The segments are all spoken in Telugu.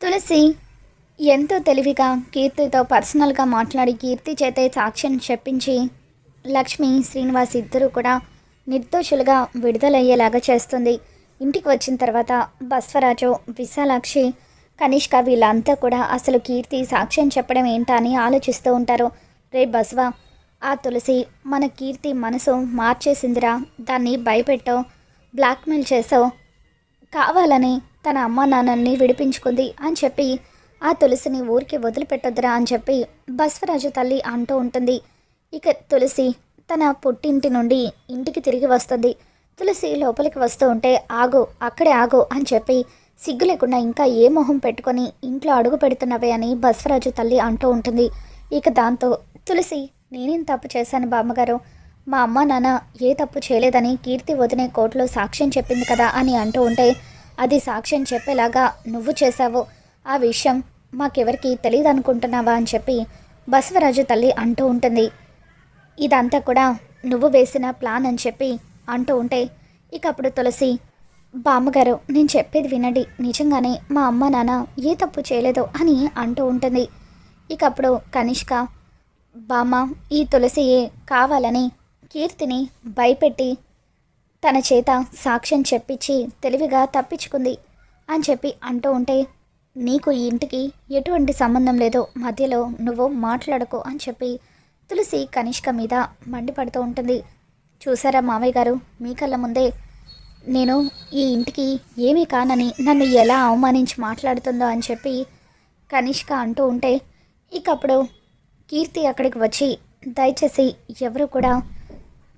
తులసి ఎంతో తెలివిగా కీర్తితో పర్సనల్గా మాట్లాడి కీర్తి చేతే సాక్ష్యం చెప్పించి లక్ష్మి శ్రీనివాస్ ఇద్దరూ కూడా నిర్దోషులుగా విడుదలయ్యేలాగా చేస్తుంది. ఇంటికి వచ్చిన తర్వాత బస్వరాజు విశాలాక్షి కనిష్క వీళ్ళంతా కూడా అసలు కీర్తి సాక్ష్యం చెప్పడం ఏంటా అని ఆలోచిస్తూ ఉంటారు. రే బస్వ ఆ తులసి మన కీర్తి మనసు మార్చేసిందిరా దాన్ని భయపెట్టో బ్లాక్మెయిల్ చేసో కావాలని తన అమ్మ నాన్నల్ని విడిపించుకుంది అని చెప్పి ఆ తులసిని ఊరికి వదిలిపెట్టొద్దురా అని చెప్పి బస్వరాజు తల్లి అంటూ ఉంటుంది. ఇక తులసి తన పుట్టింటి నుండి ఇంటికి తిరిగి వస్తుంది. తులసి లోపలికి వస్తూ ఉంటే ఆగు అక్కడే ఆగు అని చెప్పి సిగ్గు లేకుండా ఇంకా ఏ మొహం పెట్టుకొని ఇంట్లో అడుగు పెడుతున్నవే అని బస్వరాజు తల్లి అంటూ ఉంటుంది. ఇక దాంతో తులసి నేనేం తప్పు చేశాను బామ్మగారు? మా అమ్మ నాన్న ఏ తప్పు చేయలేదని కీర్తి వదినే కోర్టులో సాక్ష్యం చెప్పింది కదా అని అంటూ ఉంటే అది సాక్ష్యం చెప్పేలాగా నువ్వు చేశావు. ఆ విషయం మాకెవరికి తెలియదు అనుకుంటున్నావా అని చెప్పి బసవరాజు తల్లి అంటూ ఉంటుంది. ఇదంతా కూడా నువ్వు వేసిన ప్లాన్ అని చెప్పి అంటూ ఉంటే ఇక అప్పుడు తులసి బామ్మగారు నేను చెప్పేది వినండి. నిజంగానే మా అమ్మ నాన్న ఏ తప్పు చేయలేదు అని అంటూ ఉంటుంది. ఇక అప్పుడు కనిష్క బామ్మ ఈ తులసియే కావాలని కీర్తిని భయపెట్టి తన చేత సాక్ష్యం చెప్పించి తెలివిగా తప్పించుకుంది అని చెప్పి అంటూ ఉంటే నీకు ఈ ఇంటికి ఎటువంటి సంబంధం లేదో మధ్యలో నువ్వు మాట్లాడకు అని చెప్పి తులసి కనిష్క మీద మండిపడుతూ ఉంటుంది. చూసారా మామయ్య గారు మీ కళ్ళ ముందే నేను ఈ ఇంటికి ఏమీ కానని నన్ను ఎలా అవమానించి మాట్లాడుతుందో అని చెప్పి కనిష్క అంటూ ఉంటే ఇకప్పుడు కీర్తి అక్కడికి వచ్చి దయచేసి ఎవరు కూడా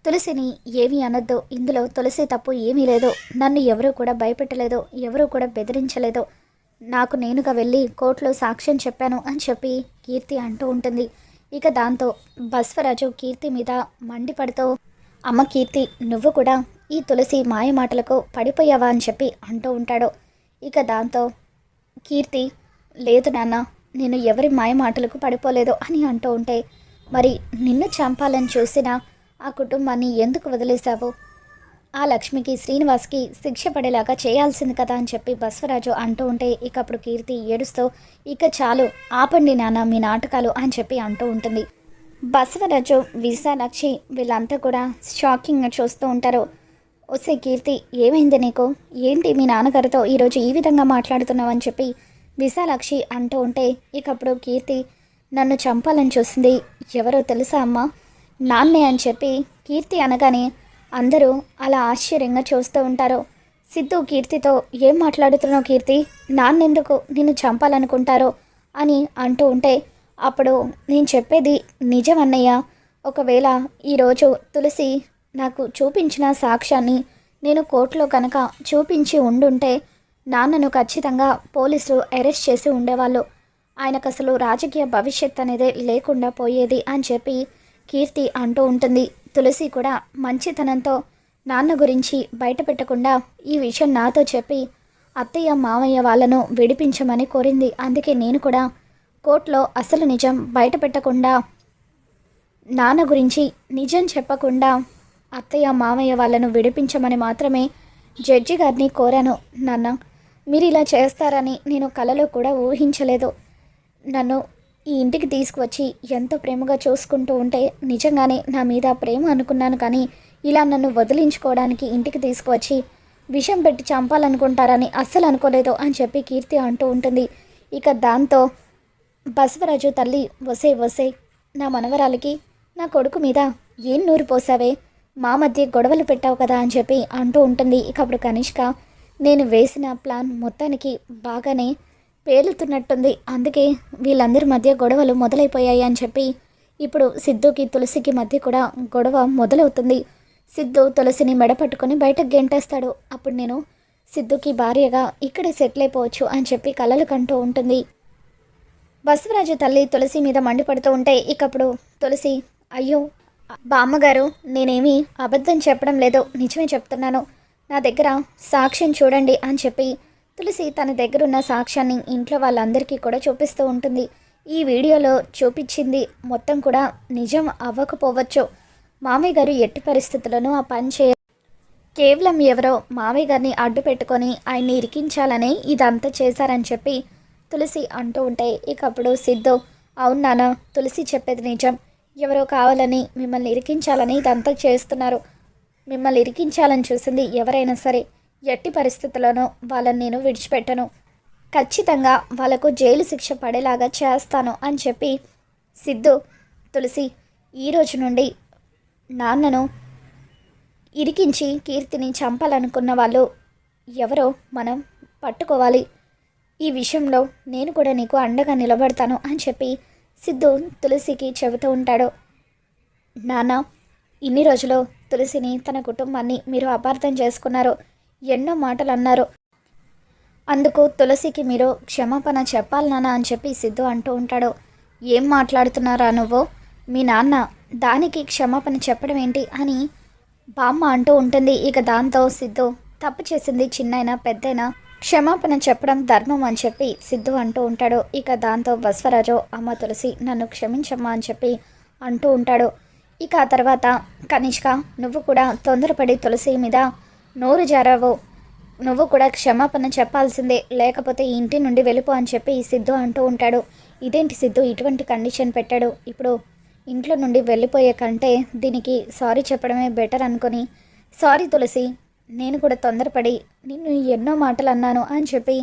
తులసిని ఏమీ అనొద్దు. ఇందులో తులసి తప్పు ఏమీ లేదు. నన్ను ఎవరూ కూడా భయపెట్టలేదు. ఎవరూ కూడా బెదిరించలేదు. నాకు నేనుగా వెళ్ళి కోర్టులో సాక్ష్యం చెప్పాను అని చెప్పి కీర్తి అంటూ ఉంటుంది. ఇక దాంతో బస్వరాజు కీర్తి మీద మండిపడుతూ అమ్మ కీర్తి నువ్వు కూడా ఈ తులసి మాయ మాటలకు పడిపోయావా? అని చెప్పి అంటూ ఉంటాడు. ఇక దాంతో కీర్తి లేదు నాన్న నేను ఎవరి మాయ మాటలకు పడిపోలేదు అని అంటూ ఉంటే మరి నిన్ను చంపాలని చూసినా ఆ కుటుంబాన్ని ఎందుకు వదిలేశావు? ఆ లక్ష్మికి శ్రీనివాస్కి శిక్ష పడేలాగా చేయాల్సింది కదా అని చెప్పి బస్వరాజు అంటూ ఉంటే ఇక అప్పుడు కీర్తి ఏడుస్తూ ఇక చాలు ఆపండి నాన్న మీ నాటకాలు అని చెప్పి అంటూ ఉంటుంది. బసవరాజు విశాలాక్షి వీళ్ళంతా కూడా షాకింగ్గా చూస్తూ ఉంటారు. వస్తే కీర్తి ఏమైంది నీకు? ఏంటి మీ నాన్నగారితో ఈరోజు ఈ విధంగా మాట్లాడుతున్నావు? అని చెప్పి విశాలాక్షి అంటూ ఉంటే ఇకప్పుడు కీర్తి నన్ను చంపాలని చూసింది ఎవరో తెలుసా అమ్మా? నాన్నే అని చెప్పి కీర్తి అనగానే అందరూ అలా ఆశ్చర్యంగా చూస్తూ ఉంటారు. సిద్ధు కీర్తితో ఏం మాట్లాడుతున్నావు కీర్తి? నాన్నెందుకు నిన్ను చంపాలనుకుంటారో? అని అంటూ ఉంటే అప్పుడు నేను చెప్పేది నిజం అన్నయ్య. ఒకవేళ ఈరోజు తులసి నాకు చూపించిన సాక్ష్యాన్ని నేను కోర్టులో కనుక చూపించి ఉండుంటే నాన్నను ఖచ్చితంగా పోలీసులు అరెస్ట్ చేసి ఉండేవాళ్ళు. ఆయనకు అసలు రాజకీయ భవిష్యత్ అనేది లేకుండా పోయేది అని చెప్పి కీర్తి అంటూ ఉంటుంది. తులసి కూడా మంచితనంతో నాన్న గురించి బయట పెట్టకుండా ఈ విషయం నాతో చెప్పి అత్తయ్య మామయ్య వాళ్ళను విడిపించమని కోరింది. అందుకే నేను కూడా కోర్టులో అసలు నిజం బయట పెట్టకుండా నాన్న గురించి నిజం చెప్పకుండా అత్తయ్య మామయ్య వాళ్ళను విడిపించమని మాత్రమే జడ్జి గారిని కోరాను. నాన్న మీరు ఇలా చేస్తారని నేను కలలో కూడా ఊహించలేదు. నన్ను ఈ ఇంటికి తీసుకువచ్చి ఎంతో ప్రేమగా చూసుకుంటూ ఉంటే నిజంగానే నా మీద ప్రేమ అనుకున్నాను కానీ ఇలా నన్ను వదిలించుకోవడానికి ఇంటికి తీసుకువచ్చి విషం పెట్టి చంపాలనుకుంటారని అస్సలు అనుకోలేదు అని చెప్పి కీర్తి అంటూ ఉంటుంది. ఇక దాంతో బసవరాజు తల్లి వసే వసే నా మనవరాలికి నా కొడుకు మీద ఏం నూరు పోసావే? మా మధ్య గొడవలు పెట్టావు కదా అని చెప్పి అంటూ ఉంటుంది. ఇక అప్పుడు కనిష్క నేను వేసిన ప్లాన్ మొత్తానికి బాగానే పేలుతున్నట్టుంది. అందుకే వీళ్ళందరి మధ్య గొడవలు మొదలైపోయాయి అని చెప్పి ఇప్పుడు సిద్ధుకి తులసికి మధ్య కూడా గొడవ మొదలవుతుంది. సిద్ధు తులసిని మెడ పట్టుకొని బయటకు గెంటేస్తాడు. అప్పుడు నేను సిద్ధుకి భార్యగా ఇక్కడే సెటిల్ అయిపోవచ్చు అని చెప్పి కలలు కంటూ ఉంటుంది. బసవరాజు తల్లి తులసి మీద మండిపడుతూ ఉంటే ఇకప్పుడు తులసి అయ్యో బామ్మగారు నేనేమి అబద్ధం చెప్పడం లేదు. నిజమే చెప్తున్నాను. నా దగ్గర సాక్ష్యం చూడండి అని చెప్పి తులసి తన దగ్గర ఉన్న సాక్ష్యాన్ని ఇంట్లో వాళ్ళందరికీ కూడా చూపిస్తూ ఉంటుంది. ఈ వీడియోలో చూపించింది మొత్తం కూడా నిజం అవ్వకపోవచ్చు. మామయ్య గారు ఎట్టి పరిస్థితులను ఆ పని చేయ కేవలం ఎవరో మామయ్య గారిని అడ్డు పెట్టుకొని ఆయన్ని ఇరికించాలని ఇదంతా చేశారని చెప్పి తులసి అంటూ ఉంటే ఇక అప్పుడు సిద్ధు అవును నాన్న తులసి చెప్పేది నిజం. ఎవరో కావాలని మిమ్మల్ని ఇరికించాలని ఇదంతా చేస్తున్నారు. మిమ్మల్ని ఇరికించాలని చూసింది ఎవరైనా సరే. ఎట్టి పరిస్థితుల్లోనూ వాళ్ళని నేను విడిచిపెట్టను. ఖచ్చితంగా వాళ్ళకు జైలు శిక్ష పడేలాగా చేస్తాను అని చెప్పి సిద్ధు తులసి ఈ రోజు నుండి నాన్నను ఇరికించి కీర్తిని చంపాలనుకున్న వాళ్ళు ఎవరో మనం పట్టుకోవాలి. ఈ విషయంలో నేను కూడా నీకు అండగా నిలబడతాను అని చెప్పి సిద్ధు తులసికి చెబుతూ ఉంటాడు. నాన్న ఇన్ని రోజులు తులసిని తన కుటుంబాన్ని మీరు అపార్థం చేసుకున్నారు. ఎన్నో మాటలు అన్నారు అందుకు తులసికి మీరు క్షమాపణ చెప్పాలి నాన్న అని చెప్పి సిద్ధు అంటూ ఉంటాడు. ఏం మాట్లాడుతున్నారా నువ్వు? మీ నాన్న దానికి క్షమాపణ చెప్పడం ఏంటి అని బామ్మ అంటూ ఉంటుంది. ఇక దాంతో సిద్ధు తప్పు చేసింది చిన్నైనా పెద్దైనా క్షమాపణ చెప్పడం ధర్మం అని చెప్పి సిద్ధు అంటూ ఉంటాడు. ఇక దాంతో బస్వరాజు అమ్మ తులసి నన్ను క్షమించమ్మా అని చెప్పి అంటూ ఉంటాడు. ఇక ఆ తర్వాత కనిష్క నువ్వు కూడా తొందరపడి తులసి మీద నోరు జారావు. నువ్వు కూడా క్షమాపణ చెప్పాల్సిందే. లేకపోతే ఈ ఇంటి నుండి వెళ్ళిపో అని చెప్పి సిద్ధు అంటూ ఉంటాడు. ఇదేంటి సిద్ధు? ఇటువంటి కండిషన్ పెట్టాడు. ఇప్పుడు ఇంట్లో నుండి వెళ్ళిపోయే కంటే దీనికి సారీ చెప్పడమే బెటర్ అనుకొని సారీ తులసి నేను కూడా తొందరపడి నిన్ను ఎన్నో మాటలు అన్నాను అని చెప్పి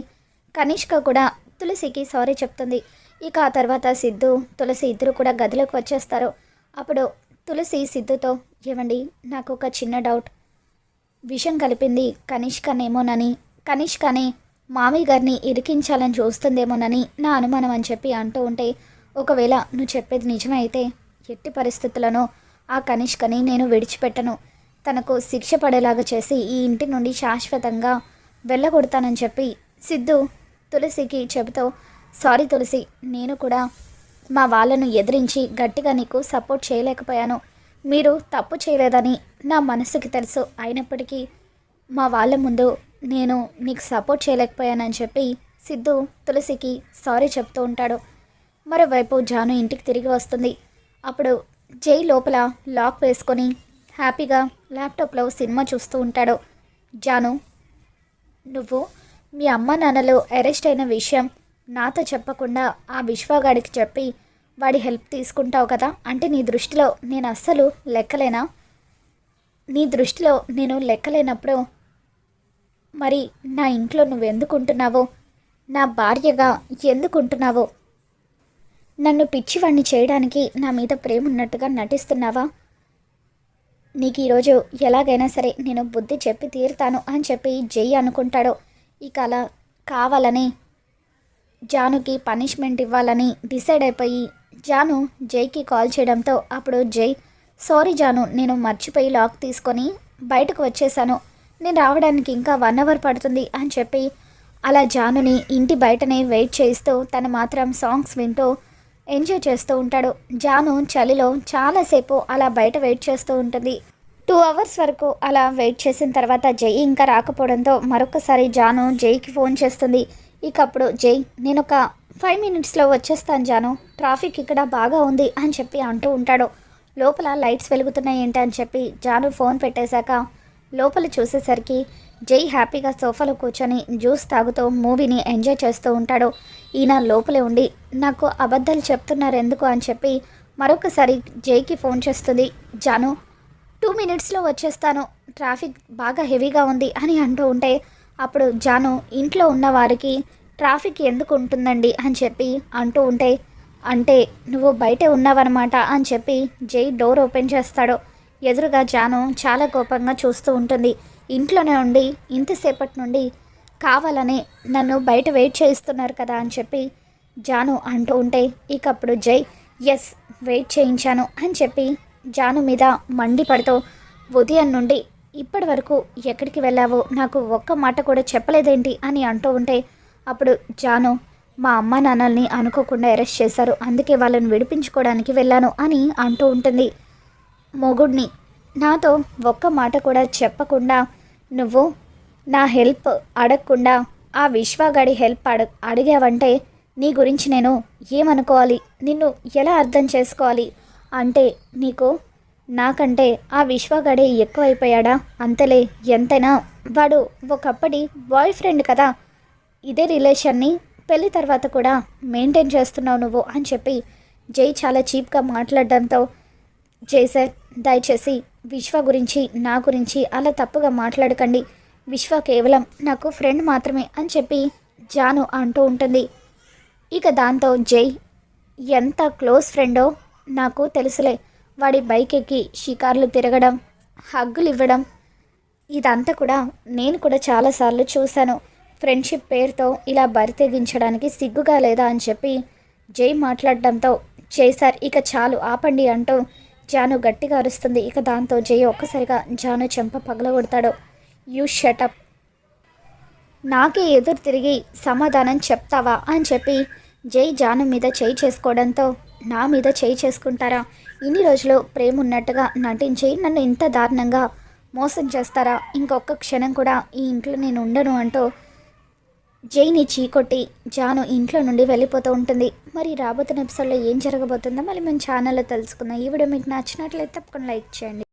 కనిష్క కూడా తులసికి సారీ చెప్తుంది. ఇక ఆ తర్వాత సిద్ధు తులసి ఇద్దరు కూడా గదిలోకి వచ్చేస్తారు. అప్పుడు తులసి సిద్ధుతో ఏమండి నాకు ఒక చిన్న డౌట్. విషం కలిపింది. కనిష్కనేమోనని కనిష్కనే మామయ్య గారిని ఇరికించాలని చూస్తుందేమోనని నా అనుమానం అని చెప్పి అంటూ ఉంటే ఒకవేళ నువ్వు చెప్పేది నిజమైతే ఎట్టి పరిస్థితులను ఆ కనిష్కని నేను విడిచిపెట్టను. తనకు శిక్ష పడేలాగా చేసి ఈ ఇంటి నుండి శాశ్వతంగా వెళ్ళగొడతానని చెప్పి సిద్ధు తులసికి చెబుతూ సారీ తులసి నేను కూడా మా వాళ్ళను ఎదిరించి గట్టిగా నీకు సపోర్ట్ చేయలేకపోయాను. మీరు తప్పు చేయలేదని నా మనసుకి తెలుసు. అయినప్పటికీ మా వాళ్ళ ముందు నేను నీకు సపోర్ట్ చేయలేకపోయానని చెప్పి సిద్ధు తులసికి సారీ చెప్తూ ఉంటాడు. మరోవైపు జాను ఇంటికి తిరిగి వస్తుంది. అప్పుడు జై లోపల లాక్ వేసుకొని హ్యాపీగా ల్యాప్టాప్లో సినిమా చూస్తూ ఉంటాడు. జాను నువ్వు మీ అమ్మ నాన్నలు అరెస్ట్ అయిన విషయం నాతో చెప్పకుండా ఆ విశ్వగాడికి చెప్పి వాడి హెల్ప్ తీసుకుంటావు కదా? అంటే నీ దృష్టిలో నేను అస్సలు లెక్కలేనా? నీ దృష్టిలో నేను లెక్కలేనప్పుడు మరి నా ఇంట్లో నువ్వు ఎందుకుంటున్నావో నా భార్యగా ఎందుకుంటున్నావో? నన్ను పిచ్చివాణ్ణి చేయడానికి నా మీద ప్రేమ ఉన్నట్టుగా నటిస్తున్నావా? నీకు ఈరోజు ఎలాగైనా సరే నేను బుద్ధి చెప్పి తీరుతాను అని చెప్పి జై అనుకుంటాడో? ఇక అలా కావాలని జానుకి పనిష్మెంట్ ఇవ్వాలని డిసైడ్ అయిపోయి జాను జైకి కాల్ చేయడంతో అప్పుడు జై సారీ జాను నేను మర్చిపోయి లాక్ తీసుకొని బయటకు వచ్చేసాను. నేను రావడానికి ఇంకా వన్ అవర్ పడుతుంది అని చెప్పి అలా జానుని ఇంటి బయటనే వెయిట్ చేస్తూ తను మాత్రం సాంగ్స్ వింటూ ఎంజాయ్ చేస్తూ ఉంటాడు. జాను చలిలో చాలాసేపు అలా బయట వెయిట్ చేస్తూ ఉంటుంది. టూ అవర్స్ వరకు అలా వెయిట్ చేసిన తర్వాత జై ఇంకా రాకపోవడంతో మరొకసారి జాను జైకి ఫోన్ చేస్తుంది. ఇకప్పుడు జై నేను ఒక ఫైవ్ మినిట్స్లో వచ్చేస్తాను జాను. ట్రాఫిక్ ఇక్కడ బాగా ఉంది అని చెప్పి అంటూ ఉంటాడు. లోపల లైట్స్ వెలుగుతున్నాయి ఏంటి అని చెప్పి జాను ఫోన్ పెట్టేశాక లోపల చూసేసరికి జై హ్యాపీగా సోఫాలో కూర్చొని జ్యూస్ తాగుతూ మూవీని ఎంజాయ్ చేస్తూ ఉంటాడు. ఈయన లోపలే ఉండి నాకు అబద్ధాలు చెప్తున్నారు ఎందుకు? అని చెప్పి మరొకసారి జైకి ఫోన్ చేస్తుంది. జాను టూ మినిట్స్లో వచ్చేస్తాను. ట్రాఫిక్ బాగా హెవీగా ఉంది అని అంటూ ఉంటే అప్పుడు జాను ఇంట్లో ఉన్న వారికి ట్రాఫిక్ ఎందుకు ఉంటుందండి అని చెప్పి అంటూ ఉంటే అంటే నువ్వు బయటే ఉన్నావన్నమాట అని చెప్పి జై డోర్ ఓపెన్ చేస్తాడు. ఎదురుగా జాను చాలా కోపంగా చూస్తూ ఉంటుంది. ఇంట్లోనే ఉండి ఇంతసేపటి నుండి కావాలని నన్ను బయట వెయిట్ చేయిస్తున్నారు కదా అని చెప్పి జాను అంటూ ఉంటే ఇకప్పుడు జై ఎస్ వెయిట్ చేయించాను అని చెప్పి జాను మీద మండిపడుతూ ఉదయం నుండి ఇప్పటి వరకు ఎక్కడికి వెళ్ళావో నాకు ఒక్క మాట కూడా చెప్పలేదేంటి అని అంటూ ఉంటే అప్పుడు జాను మా అమ్మ నాన్నల్ని అనుకోకుండా అరెస్ట్ చేశారు. అందుకే వాళ్ళని విడిపించుకోవడానికి వెళ్ళాను అని అంటూ ఉంటుంది. మొగుడిని నాతో ఒక్క మాట కూడా చెప్పకుండా నువ్వు నా హెల్ప్ అడగకుండా ఆ విశ్వగాడి హెల్ప్ అడ అడిగావంటే నీ గురించి నేను ఏమనుకోవాలి? నిన్ను ఎలా అర్థం చేసుకోవాలి? అంటే నీకు నాకంటే ఆ విశ్వగాడే ఎక్కువైపోయాడా? అంతలే ఎంతైనా. వాడు ఒకప్పటి బాయ్ ఫ్రెండ్ కదా ఇదే రిలేషన్ని పెళ్ళి తర్వాత కూడా మెయింటైన్ చేస్తున్నావు నువ్వు అని చెప్పి జై చాలా చీప్గా మాట్లాడడంతో జై సార్ దయచేసి విశ్వ గురించి నా గురించి అలా తప్పుగా మాట్లాడకండి. విశ్వ కేవలం నాకు ఫ్రెండ్ మాత్రమే అని చెప్పి జాను అంటూ ఉంటుంది. ఇక దాంతో జై ఎంత క్లోజ్ ఫ్రెండో నాకు తెలుసులే. వాడి బైక్ ఎక్కి షికార్లు తిరగడం హగ్గులు ఇవ్వడం ఇదంతా కూడా నేను కూడా చాలాసార్లు చూశాను. ఫ్రెండ్షిప్ పేరుతో ఇలా బరి తెగించడానికి సిగ్గుగా లేదా అని చెప్పి జై మాట్లాడడంతో చేశార్ ఇక చాలు ఆపండి అంటూ జాను గట్టిగా అరుస్తుంది. ఇక దాంతో జై ఒక్కసారిగా జాను చెంప పగలగొడతాడు. యూ షటప్ నాకే ఎదురు తిరిగి సమాధానం చెప్తావా? అని చెప్పి జై జాను మీద చేయి చేసుకోవడంతో నా మీద చేయి చేసుకుంటారా? ఇన్ని రోజులు ప్రేమ ఉన్నట్టుగా నటించి నన్ను ఇంత దారుణంగా మోసం చేస్తారా? ఇంకొక క్షణం కూడా ఈ ఇంట్లో నేను ఉండను అంటూ జైని చీకొట్టి జాను ఇంట్లో నుండి వెళ్ళిపోతూ ఉంటుంది. మరి రాబోతున్న ఎపిసోడ్లో ఏం జరగబోతుందో మళ్ళీ మేము ఛానల్లో తెలుసుకుందాం. ఈ వీడియో మీకు నచ్చినట్లయితే తప్పకుండా లైక్ చేయండి.